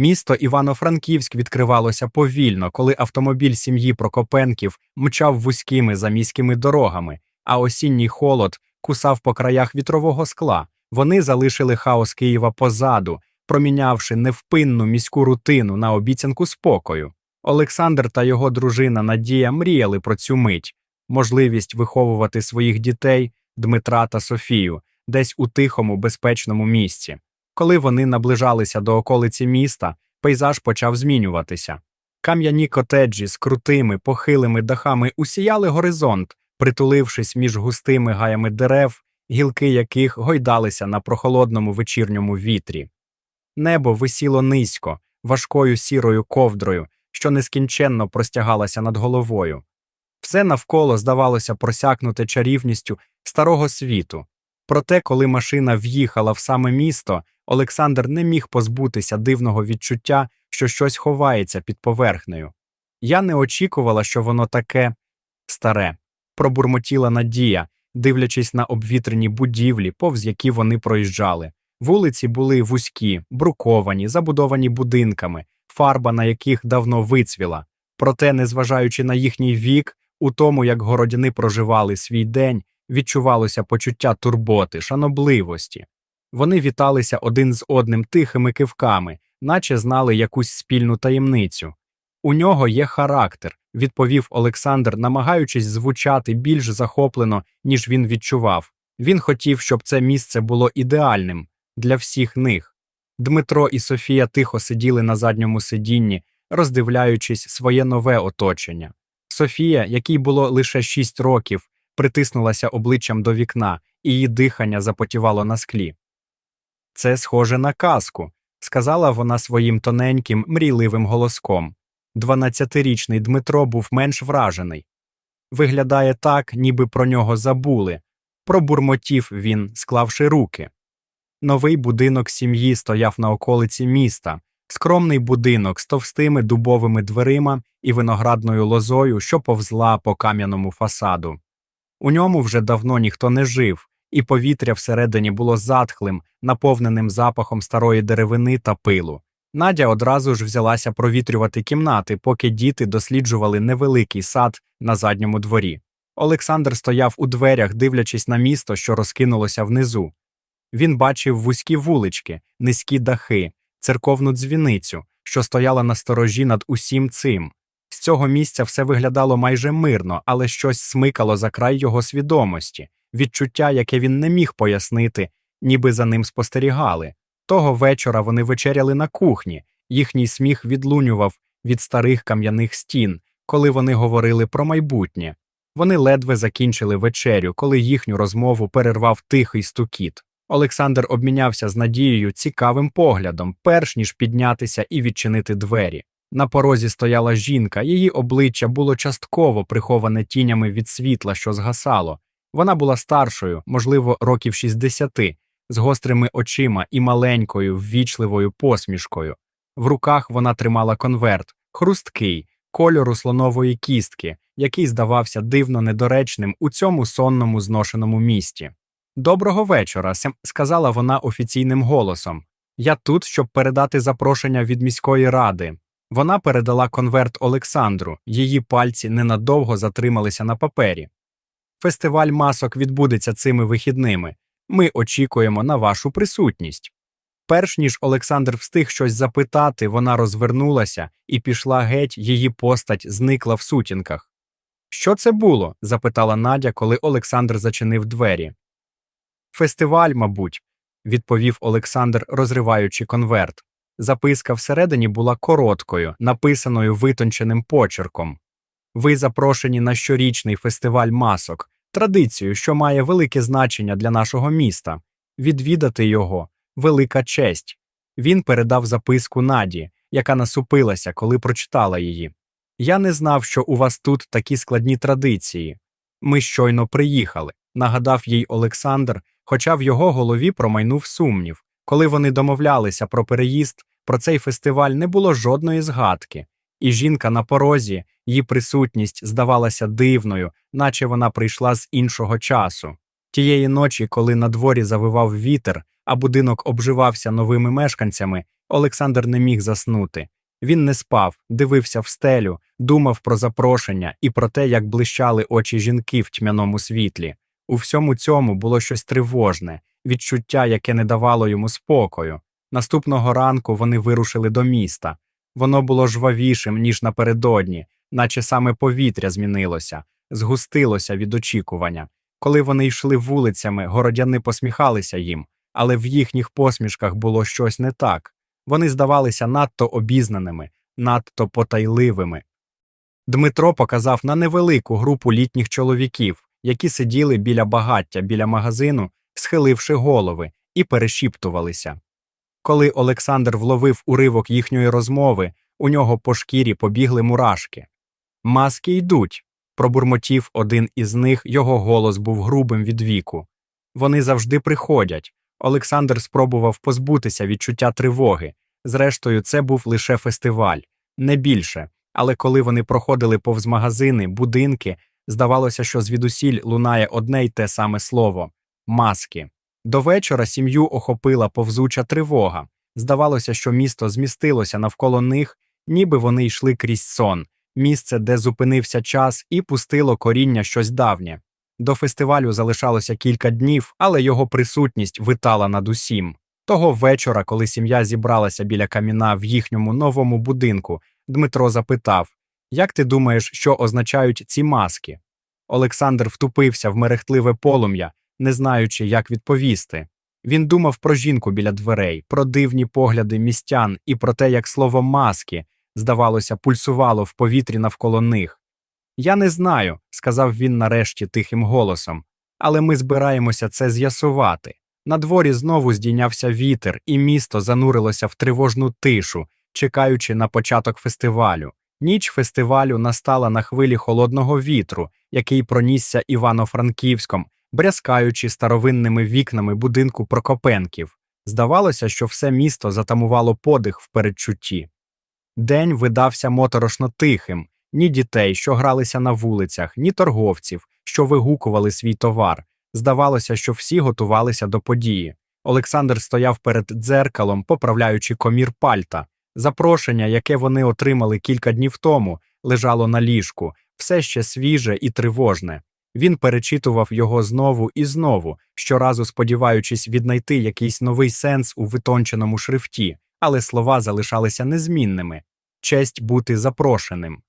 Місто Івано-Франківськ відкривалося повільно, коли автомобіль сім'ї Прокопенків мчав вузькими заміськими дорогами, а осінній холод кусав по краях вітрового скла. Вони залишили хаос Києва позаду, промінявши невпинну міську рутину на обіцянку спокою. Олександр та його дружина Надія мріяли про цю мить, можливість виховувати своїх дітей, Дмитра та Софію, десь у тихому, безпечному місці. Коли вони наближалися до околиці міста, пейзаж почав змінюватися. Кам'яні котеджі з крутими, похилими дахами усіяли горизонт, притулившись між густими гаями дерев, гілки яких гойдалися на прохолодному вечірньому вітрі. Небо висіло низько, важкою сірою ковдрою, що нескінченно простягалася над головою. Все навколо здавалося просякнуте чарівністю старого світу. Проте, коли машина в'їхала в саме місто, Олександр не міг позбутися дивного відчуття, що щось ховається під поверхнею. Я не очікувала, що воно таке старе, пробурмотіла Надія, дивлячись на обвітрені будівлі, повз які вони проїжджали. Вулиці були вузькі, бруковані, забудовані будинками, фарба на яких давно вицвіла. Проте, незважаючи на їхній вік, у тому, як городяни проживали свій день, відчувалося почуття турботи, шанобливості. Вони віталися один з одним тихими кивками, наче знали якусь спільну таємницю. У нього є характер, відповів Олександр, намагаючись звучати більш захоплено, ніж він відчував. Він хотів, щоб це місце було ідеальним для всіх них. Дмитро і Софія тихо сиділи на задньому сидінні, роздивляючись своє нове оточення. Софія, якій було лише шість років, притиснулася обличчям до вікна, і її дихання запотівало на склі. Це схоже на казку, сказала вона своїм тоненьким, мрійливим голоском. Дванадцятирічний Дмитро був менш вражений. Виглядає так, ніби про нього забули. Пробурмотів він, склавши руки. Новий будинок сім'ї стояв на околиці міста, скромний будинок з товстими дубовими дверима і виноградною лозою, що повзла по кам'яному фасаду. У ньому вже давно ніхто не жив, і повітря всередині було затхлим, наповненим запахом старої деревини та пилу. Надя одразу ж взялася провітрювати кімнати, поки діти досліджували невеликий сад на задньому дворі. Олександр стояв у дверях, дивлячись на місто, що розкинулося внизу. Він бачив вузькі вулички, низькі дахи, церковну дзвіницю, що стояла на сторожі над усім цим. Цього місця все виглядало майже мирно, але щось смикало за край його свідомості, відчуття, яке він не міг пояснити, ніби за ним спостерігали. Того вечора вони вечеряли на кухні, їхній сміх відлунював від старих кам'яних стін, коли вони говорили про майбутнє. Вони ледве закінчили вечерю, коли їхню розмову перервав тихий стукіт. Олександр обмінявся з Надією цікавим поглядом, перш ніж піднятися і відчинити двері. На порозі стояла жінка, її обличчя було частково приховане тінями від світла, що згасало. Вона була старшою, можливо, років 60, з гострими очима і маленькою, ввічливою посмішкою. В руках вона тримала конверт, хрусткий, кольору слонової кістки, який здавався дивно недоречним у цьому сонному зношеному місті. Доброго вечора, сказала вона офіційним голосом. Я тут, щоб передати запрошення від міської ради. Вона передала конверт Олександру, її пальці ненадовго затрималися на папері. Фестиваль масок відбудеться цими вихідними. Ми очікуємо на вашу присутність. Перш ніж Олександр встиг щось запитати, вона розвернулася і пішла геть, її постать зникла в сутінках. Що це було? запитала Надя, коли Олександр зачинив двері. Фестиваль, мабуть, відповів Олександр, розриваючи конверт. Записка всередині була короткою, написаною витонченим почерком. Ви запрошені на щорічний фестиваль масок, традицію, що має велике значення для нашого міста. Відвідати його велика честь. Він передав записку Наді, яка насупилася, коли прочитала її. Я не знав, що у вас тут такі складні традиції. Ми щойно приїхали, нагадав їй Олександр, хоча в його голові промайнув сумнів. Коли вони домовлялися про переїзд, про цей фестиваль не було жодної згадки, і жінка на порозі, її присутність здавалася дивною, наче вона прийшла з іншого часу. Тієї ночі, коли на дворі завивав вітер, а будинок обживався новими мешканцями, Олександр не міг заснути. Він не спав, дивився в стелю, думав про запрошення і про те, як блищали очі жінки в тьмяному світлі. У всьому цьому було щось тривожне, відчуття, яке не давало йому спокою. Наступного ранку вони вирушили до міста. Воно було жвавішим, ніж напередодні, наче саме повітря змінилося, згустилося від очікування. Коли вони йшли вулицями, городяни посміхалися їм, але в їхніх посмішках було щось не так. Вони здавалися надто обізнаними, надто потайливими. Дмитро показав на невелику групу літніх чоловіків, які сиділи біля багаття, біля магазину, схиливши голови, і перешіптувалися. Коли Олександр вловив уривок їхньої розмови, у нього по шкірі побігли мурашки. Маски йдуть. пробурмотів один із них, його голос був грубим від віку. Вони завжди приходять. Олександр спробував позбутися відчуття тривоги. Зрештою, це був лише фестиваль, не більше. Але коли вони проходили повз магазини, будинки, здавалося, що звідусіль лунає одне й те саме слово маски. До вечора сім'ю охопила повзуча тривога. Здавалося, що місто змістилося навколо них, ніби вони йшли крізь сон, місце, де зупинився час, і пустило коріння щось давнє. До фестивалю залишалося кілька днів, але його присутність витала над усім. Того вечора, коли сім'я зібралася біля каміна в їхньому новому будинку, Дмитро запитав Як ти думаєш, що означають ці маски? Олександр втупився в мерехтливе полум'я, не знаючи, як відповісти. Він думав про жінку біля дверей, про дивні погляди містян і про те, як слово маски, здавалося, пульсувало в повітрі навколо них. Я не знаю, сказав він нарешті тихим голосом, але ми збираємося це з'ясувати. На дворі знову здійнявся вітер, і місто занурилося в тривожну тишу, чекаючи на початок фестивалю. Ніч фестивалю настала на хвилі холодного вітру, який пронісся Івано-Франківськом, брязкаючи старовинними вікнами будинку Прокопенків. Здавалося, що все місто затамувало подих в передчутті. День видався моторошно тихим ні дітей, що гралися на вулицях, ні торговців, що вигукували свій товар. Здавалося, що всі готувалися до події. Олександр стояв перед дзеркалом, поправляючи комір пальта. Запрошення, яке вони отримали кілька днів тому, лежало на ліжку, все ще свіже і тривожне. Він перечитував його знову і знову, щоразу сподіваючись віднайти якийсь новий сенс у витонченому шрифті, але слова залишалися незмінними честь бути запрошеним.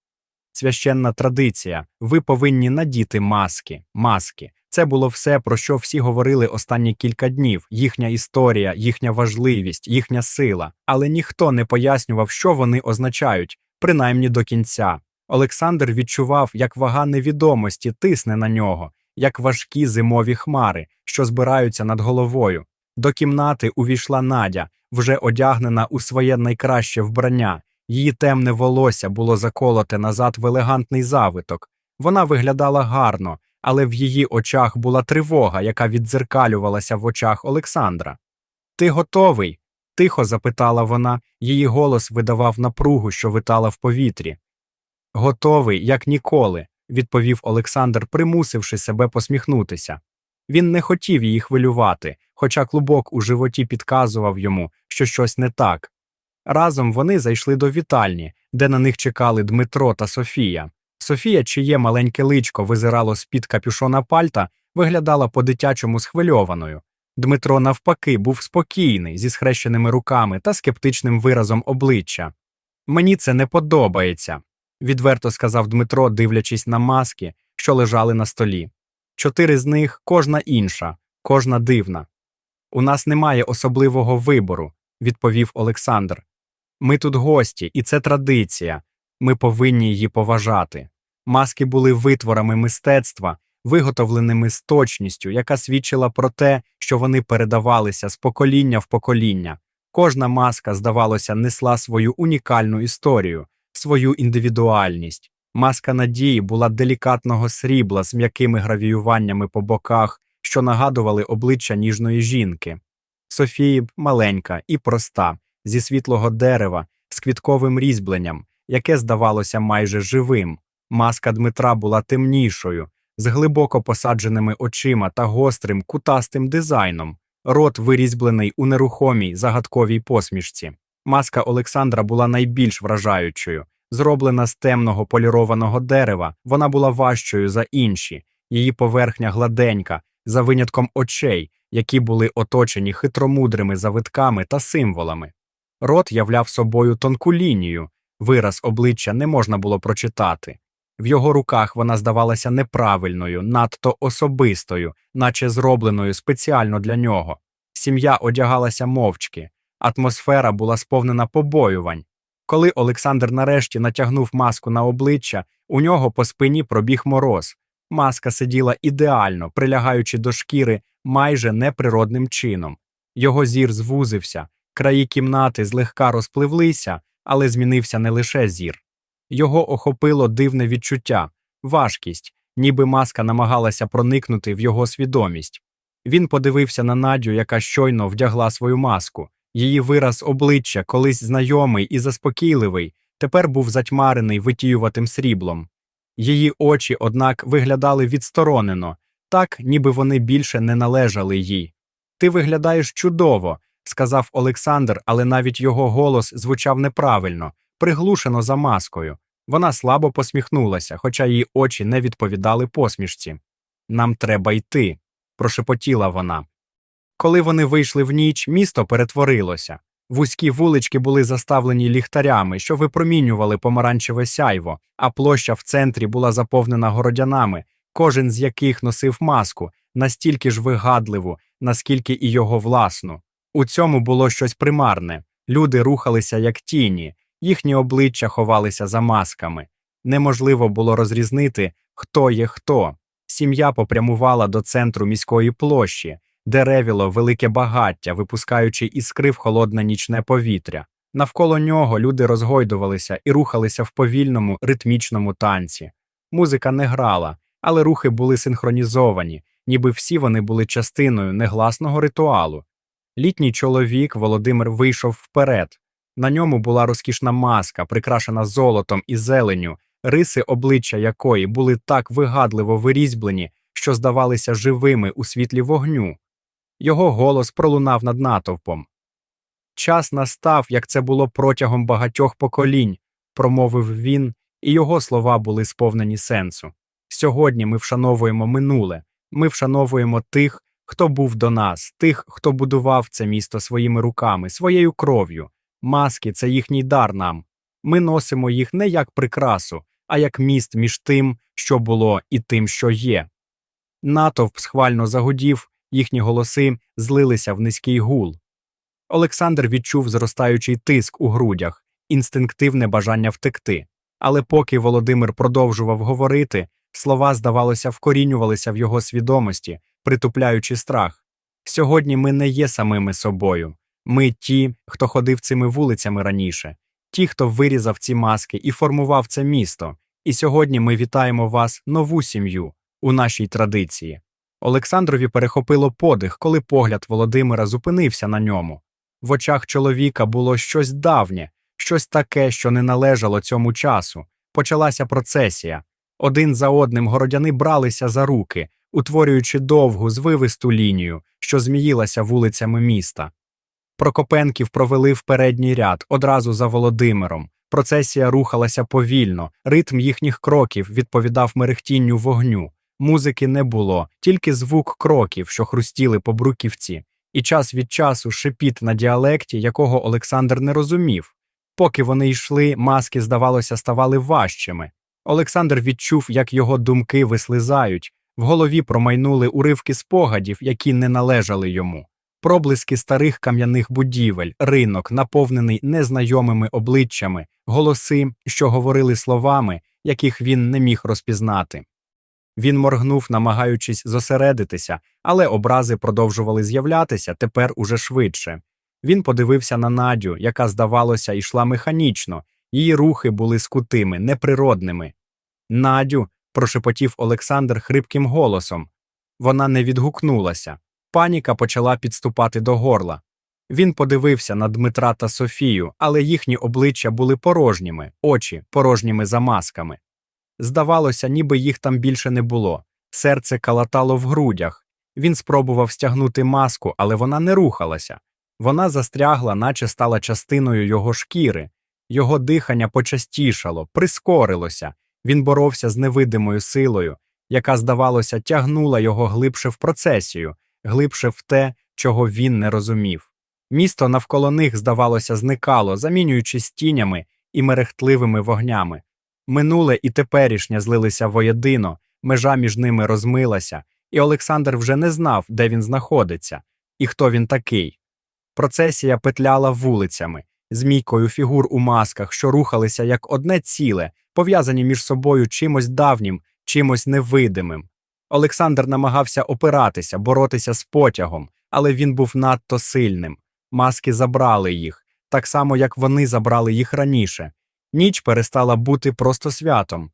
Священна традиція ви повинні надіти маски, маски. Це було все, про що всі говорили останні кілька днів, їхня історія, їхня важливість, їхня сила, але ніхто не пояснював, що вони означають, принаймні до кінця. Олександр відчував, як вага невідомості тисне на нього, як важкі зимові хмари, що збираються над головою. До кімнати увійшла Надя, вже одягнена у своє найкраще вбрання. Її темне волосся було заколоте назад в елегантний завиток. Вона виглядала гарно, але в її очах була тривога, яка віддзеркалювалася в очах Олександра. Ти готовий? тихо запитала вона, її голос видавав напругу, що витала в повітрі. Готовий, як ніколи, відповів Олександр, примусивши себе посміхнутися. Він не хотів її хвилювати, хоча клубок у животі підказував йому, що щось не так. Разом вони зайшли до вітальні, де на них чекали Дмитро та Софія. Софія, чиє маленьке личко визирало з-під капюшона пальта, виглядала по дитячому схвильованою. Дмитро, навпаки, був спокійний, зі схрещеними руками та скептичним виразом обличчя. Мені це не подобається, відверто сказав Дмитро, дивлячись на маски, що лежали на столі. Чотири з них кожна інша, кожна дивна. У нас немає особливого вибору, відповів Олександр. Ми тут гості, і це традиція. Ми повинні її поважати. Маски були витворами мистецтва, виготовленими з точністю, яка свідчила про те, що вони передавалися з покоління в покоління. Кожна маска, здавалося, несла свою унікальну історію, свою індивідуальність. Маска надії була делікатного срібла з м'якими гравіюваннями по боках, що нагадували обличчя ніжної жінки. Софії маленька і проста, зі світлого дерева, з квітковим різьбленням, яке здавалося майже живим. Маска Дмитра була темнішою, з глибоко посадженими очима та гострим кутастим дизайном, рот вирізьблений у нерухомій загадковій посмішці. Маска Олександра була найбільш вражаючою. Зроблена з темного полірованого дерева, вона була важчою за інші, її поверхня гладенька, за винятком очей, які були оточені хитромудрими завитками та символами. Рот являв собою тонку лінію, вираз обличчя не можна було прочитати. В його руках вона здавалася неправильною, надто особистою, наче зробленою спеціально для нього. Сім'я одягалася мовчки, атмосфера була сповнена побоювань. Коли Олександр нарешті натягнув маску на обличчя, у нього по спині пробіг мороз. Маска сиділа ідеально, прилягаючи до шкіри майже неприродним чином. Його зір звузився, краї кімнати злегка розпливлися, але змінився не лише зір. Його охопило дивне відчуття, важкість, ніби маска намагалася проникнути в його свідомість. Він подивився на Надю, яка щойно вдягла свою маску. Її вираз обличчя, колись знайомий і заспокійливий, тепер був затьмарений витіюватим сріблом. Її очі, однак, виглядали відсторонено, так, ніби вони більше не належали їй. Ти виглядаєш чудово, сказав Олександр, але навіть його голос звучав неправильно, приглушено за маскою. Вона слабо посміхнулася, хоча її очі не відповідали посмішці. Нам треба йти, прошепотіла вона. Коли вони вийшли в ніч, місто перетворилося. Вузькі вулички були заставлені ліхтарями, що випромінювали помаранчеве сяйво, а площа в центрі була заповнена городянами, кожен з яких носив маску, настільки ж вигадливу, наскільки і його власну. У цьому було щось примарне. Люди рухалися як тіні, їхні обличчя ховалися за масками. Неможливо було розрізнити, хто є хто. Сім'я попрямувала до центру міської площі, де ревіло велике багаття, випускаючи іскри в холодне нічне повітря. Навколо нього люди розгойдувалися і рухалися в повільному ритмічному танці. Музика не грала, але рухи були синхронізовані, ніби всі вони були частиною негласного ритуалу. Літній чоловік Володимир вийшов вперед. На ньому була розкішна маска, прикрашена золотом і зеленю, риси обличчя якої були так вигадливо вирізьблені, що здавалися живими у світлі вогню. Його голос пролунав над натовпом. Час настав, як це було протягом багатьох поколінь, промовив він, і його слова були сповнені сенсу. Сьогодні ми вшановуємо минуле, ми вшановуємо тих, хто був до нас, тих, хто будував це місто своїми руками, своєю кров'ю. Маски це їхній дар нам. Ми носимо їх не як прикрасу, а як міст між тим, що було, і тим, що є. Натовп схвально загудів, їхні голоси злилися в низький гул. Олександр відчув зростаючий тиск у грудях, інстинктивне бажання втекти. Але поки Володимир продовжував говорити, слова, здавалося, вкорінювалися в його свідомості, притупляючи страх. Сьогодні ми не є самими собою. Ми ті, хто ходив цими вулицями раніше, ті, хто вирізав ці маски і формував це місто. І сьогодні ми вітаємо вас, нову сім'ю, у нашій традиції. Олександрові перехопило подих, коли погляд Володимира зупинився на ньому. В очах чоловіка було щось давнє, щось таке, що не належало цьому часу. Почалася процесія. Один за одним городяни бралися за руки, утворюючи довгу, звивисту лінію, що зміїлася вулицями міста. Прокопенків провели в передній ряд одразу за Володимиром. Процесія рухалася повільно, ритм їхніх кроків відповідав мерехтінню вогню. Музики не було, тільки звук кроків, що хрустіли по бруківці, і час від часу шепіт на діалекті, якого Олександр не розумів. Поки вони йшли, маски, здавалося, ставали важчими. Олександр відчув, як його думки вислизають, в голові промайнули уривки спогадів, які не належали йому. Проблиски старих кам'яних будівель, ринок, наповнений незнайомими обличчями, голоси, що говорили словами, яких він не міг розпізнати. Він моргнув, намагаючись зосередитися, але образи продовжували з'являтися тепер уже швидше. Він подивився на Надю, яка, здавалося, йшла механічно, її рухи були скутими, неприродними. Надю, прошепотів Олександр хрипким голосом. Вона не відгукнулася. Паніка почала підступати до горла. Він подивився на Дмитра та Софію, але їхні обличчя були порожніми, очі порожніми за масками. Здавалося, ніби їх там більше не було. Серце калатало в грудях. Він спробував стягнути маску, але вона не рухалася. Вона застрягла, наче стала частиною його шкіри. Його дихання почастішало, прискорилося. Він боровся з невидимою силою, яка, здавалося, тягнула його глибше в процесію, глибше в те, чого він не розумів. Місто навколо них, здавалося, зникало, замінюючись тінями і мерехтливими вогнями. Минуле і теперішнє злилися воєдино, межа між ними розмилася, і Олександр вже не знав, де він знаходиться, і хто він такий. Процесія петляла вулицями, змійкою фігур у масках, що рухалися як одне ціле, пов'язані між собою чимось давнім, чимось невидимим. Олександр намагався опиратися, боротися з потягом, але він був надто сильним. Маски забрали їх, так само, як вони забрали їх раніше. Ніч перестала бути просто святом.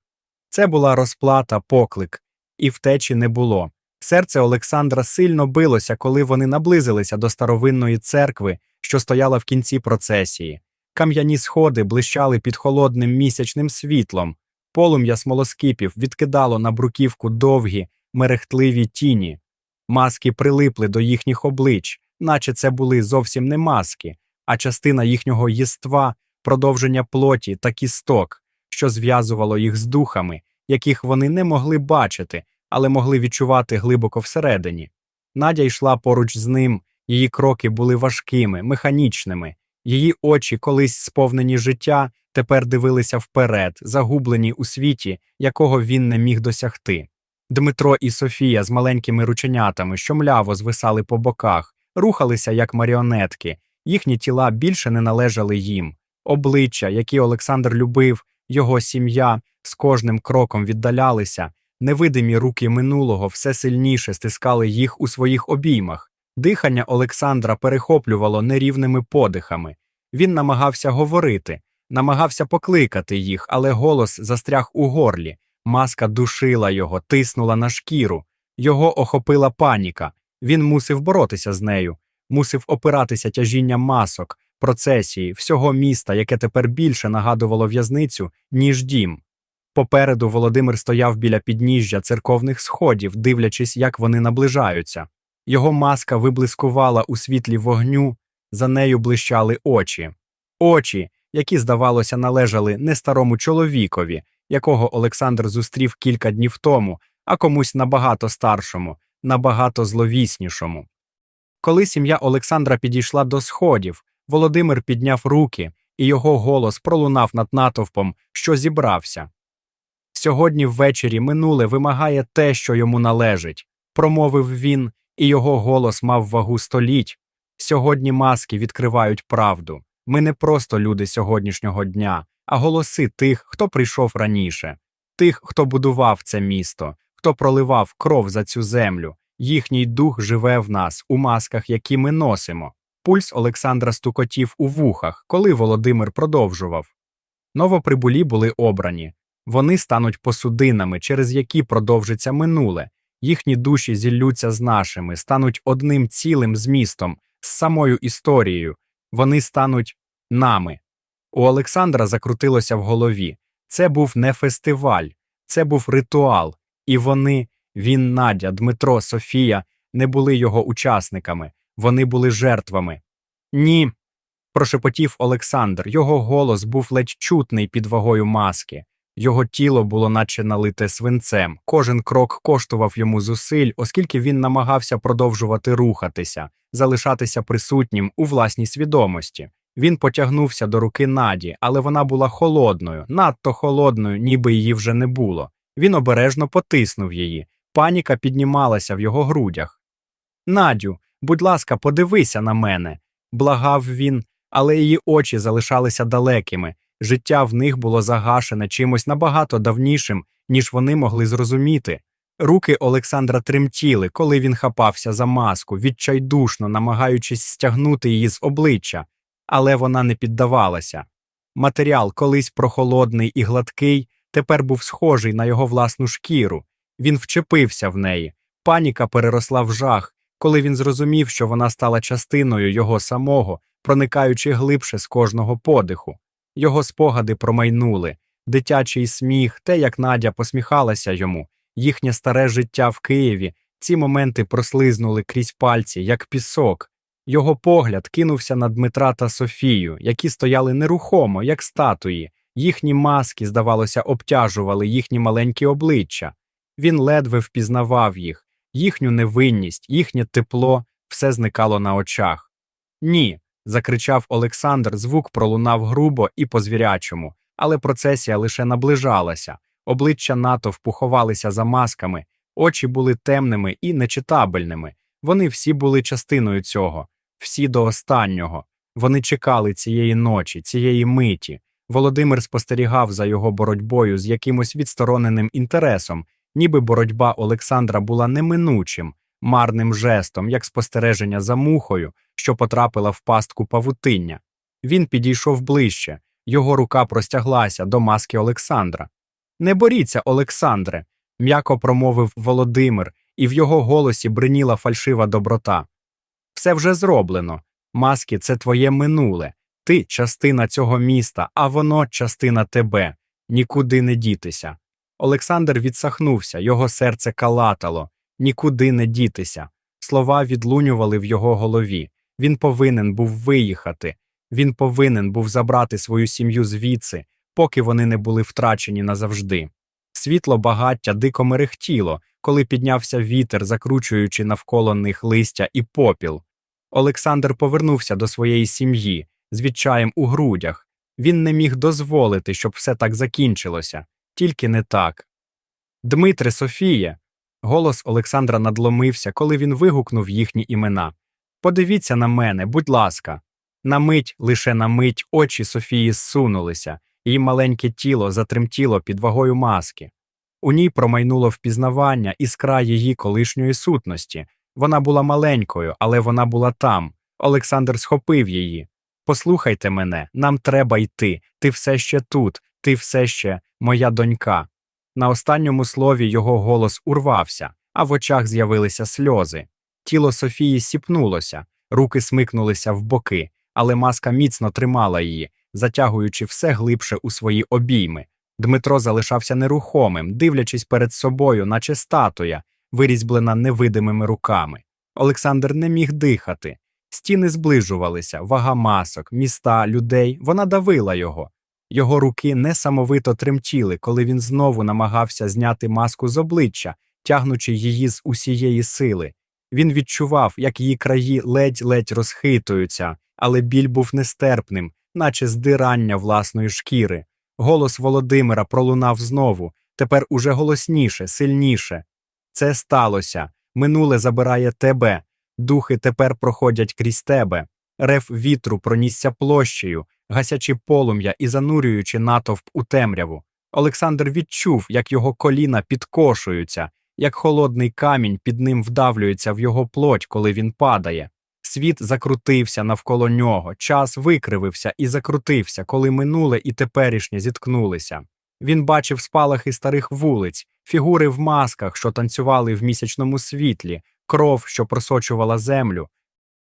Це була розплата, поклик, і втечі не було. Серце Олександра сильно билося, коли вони наблизилися до старовинної церкви, що стояла в кінці процесії. Кам'яні сходи блищали під холодним місячним світлом, полум'я смолоскипів відкидало на бруківку довгі, мерехтливі тіні. Маски прилипли до їхніх облич, наче це були зовсім не маски, а частина їхнього єства, продовження плоті та кісток, що зв'язувало їх з духами, яких вони не могли бачити, але могли відчувати глибоко всередині. Надя йшла поруч з ним, її кроки були важкими, механічними, її очі, колись сповнені життя, тепер дивилися вперед, загублені у світі, якого він не міг досягти. Дмитро і Софія з маленькими рученятами, що мляво звисали по боках, рухалися як маріонетки, їхні тіла більше не належали їм. Обличчя, які Олександр любив, його сім'я з кожним кроком віддалялися, невидимі руки минулого все сильніше стискали їх у своїх обіймах. Дихання Олександра перехоплювало нерівними подихами. Він намагався говорити, намагався покликати їх, але голос застряг у горлі. Маска душила його, тиснула на шкіру. Його охопила паніка. Він мусив боротися з нею, мусив опиратися тяжінням масок, процесії, всього міста, яке тепер більше нагадувало в'язницю, ніж дім. Попереду Володимир стояв біля підніжжя церковних сходів, дивлячись, як вони наближаються. Його маска виблискувала у світлі вогню, за нею блищали очі. Очі, які, здавалося, належали не старому чоловікові, якого Олександр зустрів кілька днів тому, а комусь набагато старшому, набагато зловіснішому. Коли сім'я Олександра підійшла до сходів, Володимир підняв руки, і його голос пролунав над натовпом, що зібрався. Сьогодні ввечері минуле вимагає те, що йому належить, промовив він, і його голос мав вагу століть. Сьогодні маски відкривають правду. Ми не просто люди сьогоднішнього дня, а голоси тих, хто прийшов раніше, тих, хто будував це місто, хто проливав кров за цю землю. Їхній дух живе в нас у масках, які ми носимо. Пульс Олександра стукотів у вухах, коли Володимир продовжував. Новоприбулі були обрані. Вони стануть посудинами, через які продовжиться минуле. Їхні душі зіллються з нашими, стануть одним цілим змістом, з самою історією. Вони стануть нами. У Олександра закрутилося в голові. Це був не фестиваль, це був ритуал, і вони, він, Надя, Дмитро, Софія, не були його учасниками, вони були жертвами. Ні. прошепотів Олександр. Його голос був ледь чутний під вагою маски. Його тіло було наче налите свинцем. Кожен крок коштував йому зусиль, оскільки він намагався продовжувати рухатися, залишатися присутнім у власній свідомості. Він потягнувся до руки Наді, але вона була холодною, надто холодною, ніби її вже не було. Він обережно потиснув її. Паніка піднімалася в його грудях. Надю, будь ласка, подивися на мене, благав він, але її очі залишалися далекими. Життя в них було загашене чимось набагато давнішим, ніж вони могли зрозуміти. Руки Олександра тремтіли, коли він хапався за маску, відчайдушно намагаючись стягнути її з обличчя, але вона не піддавалася. Матеріал, колись прохолодний і гладкий, тепер був схожий на його власну шкіру. Він вчепився в неї. Паніка переросла в жах, коли він зрозумів, що вона стала частиною його самого, проникаючи глибше з кожного подиху. Його спогади промайнули, дитячий сміх, те, як Надя посміхалася йому, їхнє старе життя в Києві. Ці моменти прослизнули крізь пальці, як пісок. Його погляд кинувся на Дмитра та Софію, які стояли нерухомо, як статуї. Їхні маски, здавалося, обтяжували їхні маленькі обличчя. Він ледве впізнавав їх, їхню невинність, їхнє тепло, все зникало на очах. Ні. закричав Олександр, звук пролунав грубо і по-звірячому, але процесія лише наближалася. Обличчя натовпу ховалися за масками, очі були темними і нечитабельними. Вони всі були частиною цього, всі до останнього. Вони чекали цієї ночі, цієї миті. Володимир спостерігав за його боротьбою з якимось відстороненим інтересом, ніби боротьба Олександра була неминучим, марним жестом, як спостереження за мухою, що потрапила в пастку павутиння. Він підійшов ближче, його рука простяглася до маски Олександра. Не боріться, Олександре, м'яко промовив Володимир, і в його голосі бриніла фальшива доброта. Все вже зроблено. Маски це твоє минуле. Ти частина цього міста, а воно частина тебе. Нікуди не дітися. Олександр відсахнувся, його серце калатало. Нікуди не дітися. Слова відлунювали в його голові. Він повинен був виїхати. Він повинен був забрати свою сім'ю звідси, поки вони не були втрачені назавжди. Світло багаття дико мерехтіло, коли піднявся вітер, закручуючи навколо них листя і попіл. Олександр повернувся до своєї сім'ї з відчаєм у грудях. Він не міг дозволити, щоб все так закінчилося, тільки не так. Дмитре, Софіє. Голос Олександра надломився, коли він вигукнув їхні імена. Подивіться на мене, будь ласка. На мить, лише на мить, очі Софії зсунулися, її маленьке тіло затремтіло під вагою маски. У ній промайнуло впізнавання іскра її колишньої сутності. Вона була маленькою, але вона була там. Олександр схопив її. Послухайте мене, нам треба йти. Ти все ще тут, ти все ще моя донька. На останньому слові його голос урвався, а в очах з'явилися сльози. Тіло Софії сіпнулося, руки смикнулися в боки, але маска міцно тримала її, затягуючи все глибше у свої обійми. Дмитро залишався нерухомим, дивлячись перед собою, наче статуя, вирізблена невидимими руками. Олександр не міг дихати. Стіни зближувалися, вага масок, міста, людей, вона давила його. Його руки несамовито тремтіли, коли він знову намагався зняти маску з обличчя, тягнучи її з усієї сили. Він відчував, як її краї ледь-ледь розхитуються, але біль був нестерпним, наче здирання власної шкіри. Голос Володимира пролунав знову, тепер уже голосніше, сильніше. Це сталося. Минуле забирає тебе. Духи тепер проходять крізь тебе. Рев вітру пронісся площею, гасячи полум'я і занурюючи натовп у темряву. Олександр відчув, як його коліна підкошуються, як холодний камінь під ним вдавлюється в його плоть, коли він падає. Світ закрутився навколо нього, час викривився і закрутився, коли минуле і теперішнє зіткнулися. Він бачив спалахи старих вулиць, фігури в масках, що танцювали в місячному світлі, кров, що просочувала землю,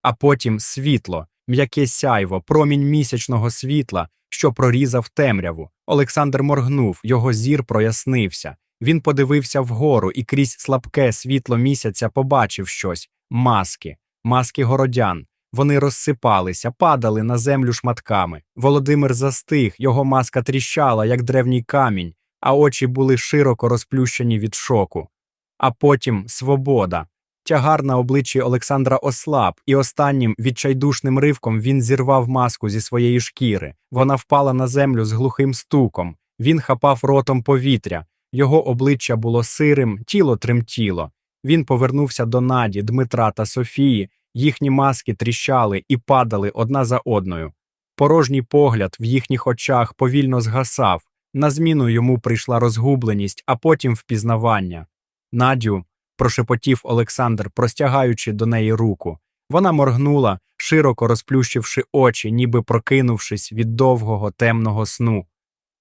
а потім світло, м'яке сяйво, промінь місячного світла, що прорізав темряву. Олександр моргнув, його зір прояснився. Він подивився вгору і крізь слабке світло місяця побачив щось маски, маски городян. Вони розсипалися, падали на землю шматками. Володимир застиг, його маска тріщала, як древній камінь, а очі були широко розплющені від шоку. А потім свобода. Тягар на обличчі Олександра ослаб, і останнім відчайдушним ривком він зірвав маску зі своєї шкіри. Вона впала на землю з глухим стуком. Він хапав ротом повітря. Його обличчя було сирим, тіло тремтіло. Він повернувся до Наді, Дмитра та Софії, їхні маски тріщали і падали одна за одною. Порожній погляд в їхніх очах повільно згасав. На зміну йому прийшла розгубленість, а потім впізнавання. Надю, прошепотів Олександр, простягаючи до неї руку. Вона моргнула, широко розплющивши очі, ніби прокинувшись від довгого темного сну.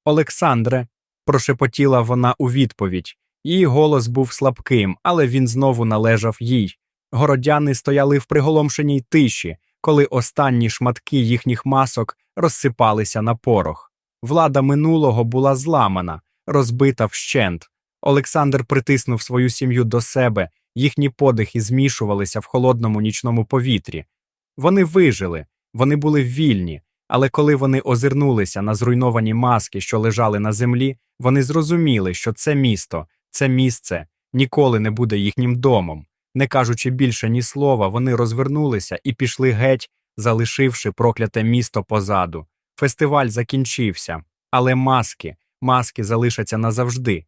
Олександре, прошепотіла вона у відповідь. Її голос був слабким, але він знову належав їй. Городяни стояли в приголомшеній тиші, коли останні шматки їхніх масок розсипалися на порох. Влада минулого була зламана, розбита вщент. Олександр притиснув свою сім'ю до себе, їхні подихи змішувалися в холодному нічному повітрі. Вони вижили, вони були вільні, але коли вони озирнулися на зруйновані маски, що лежали на землі, вони зрозуміли, що це місто, це місце ніколи не буде їхнім домом. Не кажучи більше ні слова, вони розвернулися і пішли геть, залишивши прокляте місто позаду. Фестиваль закінчився, але маски, маски залишаться назавжди,